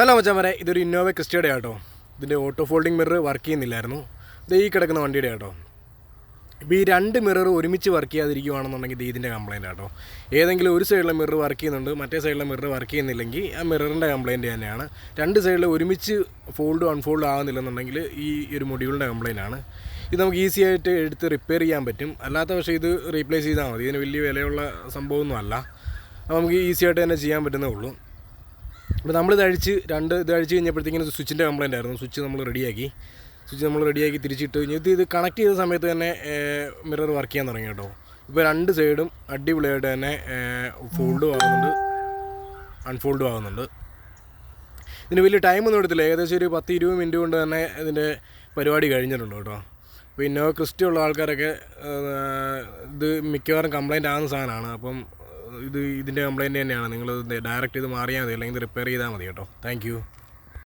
Hello മച്ചാമരെ. ഇതൊരു Innova ക്രിസ്റ്റയുടെ auto. ഇതിന്റെ ഓട്ടോ ഫോൾഡിംഗ് മിറർ വർക്ക് ചെയ്യുന്നില്ലായിരുന്നു. ഇത് ഈ കിടക്കുന്ന വണ്ടിയുടെ ആട്ടോ. ഇപ്പോൾ ഈ രണ്ട് മിറർ ഒരുമിച്ച് വർക്ക് ചെയ്യാതിരിക്കുകയാണെന്നുണ്ടെങ്കിൽ ഇത് ഇതിന്റെ കംപ്ലയിന്റ് ആട്ടോ. ഏതെങ്കിലും ഒരു സൈഡിലെ മിറർ വർക്ക് ചെയ്യുന്നുണ്ട് മറ്റേ സൈഡിലെ മിറർ വർക്ക് ചെയ്യുന്നില്ലെങ്കിൽ ആ മിററിന്റെ കംപ്ലയിന്റ് തന്നെയാണ്. രണ്ട് സൈഡിൽ ഒരുമിച്ച് ഫോൾഡ് അൺഫോൾഡ് ആകുന്നില്ലെന്നുണ്ടെങ്കിൽ ഈ ഒരു മൊഡ്യൂളിന്റെ കംപ്ലയിന്റ് ആണ്. ഇത് നമുക്ക് ഈസി ആയിട്ട് എടുത്ത് റിപ്പയർ ചെയ്യാൻ പറ്റും. അല്ലാത്ത പക്ഷേ ഇത് റീപ്ലേസ് ചെയ്താൽ മതി. ഇതിന് വലിയ വിലയുള്ള സംഭവമൊന്നുമല്ല. അപ്പോൾ നമുക്ക് ഈസി ആയിട്ട് തന്നെ ചെയ്യാൻ പറ്റുന്നേ ഉള്ളൂ. അപ്പോൾ നമ്മളിത് അഴിച്ച് രണ്ട് ഇത് അഴിച്ച് കഴിഞ്ഞപ്പോഴത്തേക്കിനും സ്വിച്ചിന്റെ കംപ്ലൈന്റ് ആയിരുന്നു. സ്വിച്ച് നമ്മൾ റെഡിയാക്കി. സ്വിച്ച് നമ്മൾ റെഡിയാക്കി തിരിച്ചിട്ട് ഇത് ഇത് കണക്ട് ചെയ്ത സമയത്ത് തന്നെ മിറർ വർക്ക് ചെയ്യാൻ തുടങ്ങി കേട്ടോ. ഇപ്പോൾ രണ്ട് സൈഡും അടിപൊളിയായിട്ട് തന്നെ ഫോൾഡ് ആകുന്നുണ്ട് അൺഫോൾഡും ആകുന്നുണ്ട് ഇതിന് വലിയ ടൈമൊന്നും എടുത്തില്ല. ഏകദേശം ഒരു പത്ത് ഇരുപത് മിനിറ്റ് കൊണ്ട് തന്നെ ഇതിന്റെ പരിപാടി കഴിഞ്ഞിട്ടുണ്ട് കേട്ടോ. അപ്പോൾ ഇന്നോവ ക്രിസ്റ്റി ഉള്ള ആൾക്കാരൊക്കെ ഇത് മിക്കവാറും കംപ്ലൈന്റ് ആകുന്ന സാധനമാണ്. അപ്പം ഇത് ഇതിന്റെ കംപ്ലയിന്റ് തന്നെയാണ്. നിങ്ങൾ ഡയറക്റ്റ് ഇത് മാറിയാൽ മതി. അല്ലെങ്കിൽ റിപ്പയർ ചെയ്താൽ മതി കേട്ടോ. താങ്ക്